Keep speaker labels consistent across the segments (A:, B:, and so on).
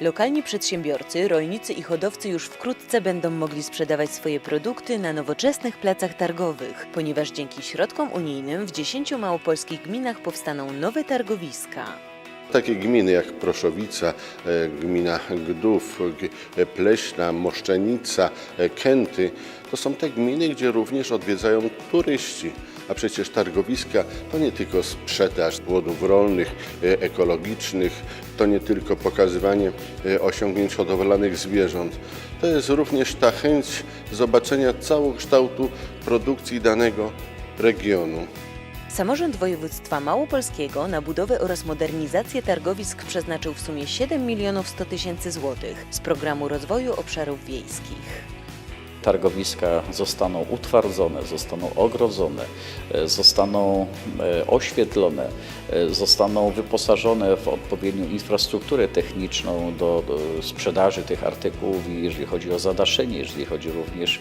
A: Lokalni przedsiębiorcy, rolnicy i hodowcy już wkrótce będą mogli sprzedawać swoje produkty na nowoczesnych placach targowych, ponieważ dzięki środkom unijnym w 10 małopolskich gminach powstaną nowe targowiska.
B: Takie gminy jak Proszowica, e, gmina Gdów, G- Pleśna, Moszczenica, e, Kęty to są te gminy, gdzie również odwiedzają turyści. A przecież targowiska to nie tylko sprzedaż płodów rolnych, e, ekologicznych, to nie tylko pokazywanie e, osiągnięć hodowlanych zwierząt. To jest również ta chęć zobaczenia całokształtu produkcji danego regionu.
A: Samorząd województwa małopolskiego na budowę oraz modernizację targowisk przeznaczył w sumie 7 milionów 100 tysięcy złotych z programu rozwoju obszarów wiejskich.
C: Targowiska zostaną utwardzone, zostaną ogrodzone, e, zostaną e, oświetlone, e, zostaną wyposażone w odpowiednią infrastrukturę techniczną do, sprzedaży tych artykułów, jeżeli chodzi o zadaszenie, jeżeli chodzi również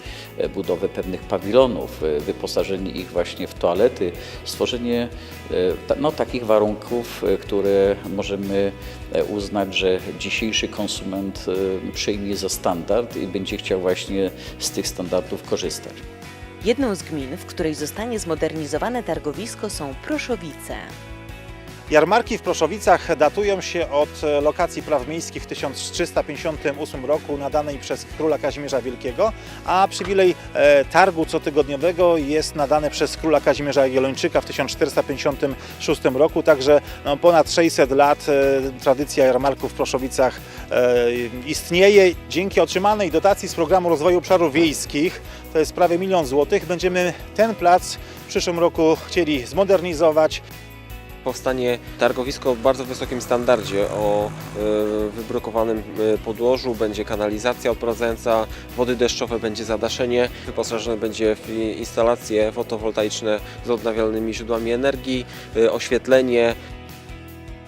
C: budowę pewnych pawilonów, wyposażenie ich właśnie w toalety, stworzenie no, takich warunków, które możemy uznać, że dzisiejszy konsument przyjmie za standard i będzie chciał właśnie z tych standardów korzystać.
A: Jedną z gmin, w której zostanie zmodernizowane targowisko są Proszowice.
D: Jarmarki w Proszowicach datują się od e, lokacji praw miejskich w 1358 roku nadanej przez króla Kazimierza Wielkiego, a przywilej e, targu cotygodniowego jest nadany przez króla Kazimierza Jagiellończyka w 1456 roku, także no, ponad 600 lat e, tradycja jarmarków w Proszowicach istnieje. Dzięki otrzymanej dotacji z programu rozwoju obszarów wiejskich, to jest prawie milion złotych, będziemy ten plac w przyszłym roku chcieli zmodernizować,
E: powstanie targowisko w bardzo wysokim standardzie o y, wybrukowanym y, podłożu, będzie kanalizacja odprowadzająca wody deszczowe, będzie zadaszenie, wyposażone będzie w instalacje fotowoltaiczne z odnawialnymi źródłami energii, y, oświetlenie,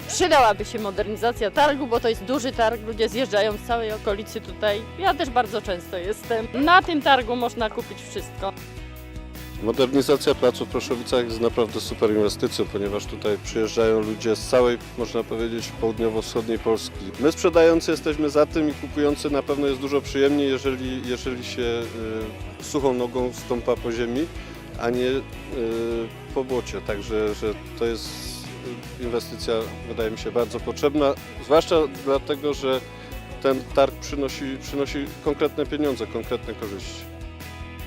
F: Przydałaby się modernizacja targu, bo to jest duży targ, ludzie zjeżdżają z całej okolicy tutaj. Ja też bardzo często jestem. Na tym targu można kupić wszystko.
G: Modernizacja placu w Proszowicach jest naprawdę super inwestycją, ponieważ tutaj przyjeżdżają ludzie z całej, można powiedzieć, południowo-wschodniej Polski. My sprzedający jesteśmy za tym i kupujący na pewno jest dużo przyjemniej, jeżeli, jeżeli się y, suchą nogą stąpa po ziemi, a nie y, po błocie. Także że to jest inwestycja, wydaje mi się, bardzo potrzebna, zwłaszcza dlatego, że ten targ przynosi, przynosi konkretne pieniądze, konkretne korzyści.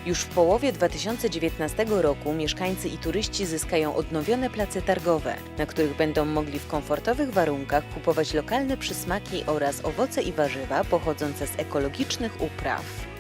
A: Już w połowie 2019 roku mieszkańcy i turyści zyskają odnowione place targowe, na których będą mogli w komfortowych warunkach kupować lokalne przysmaki oraz owoce i warzywa pochodzące z ekologicznych upraw.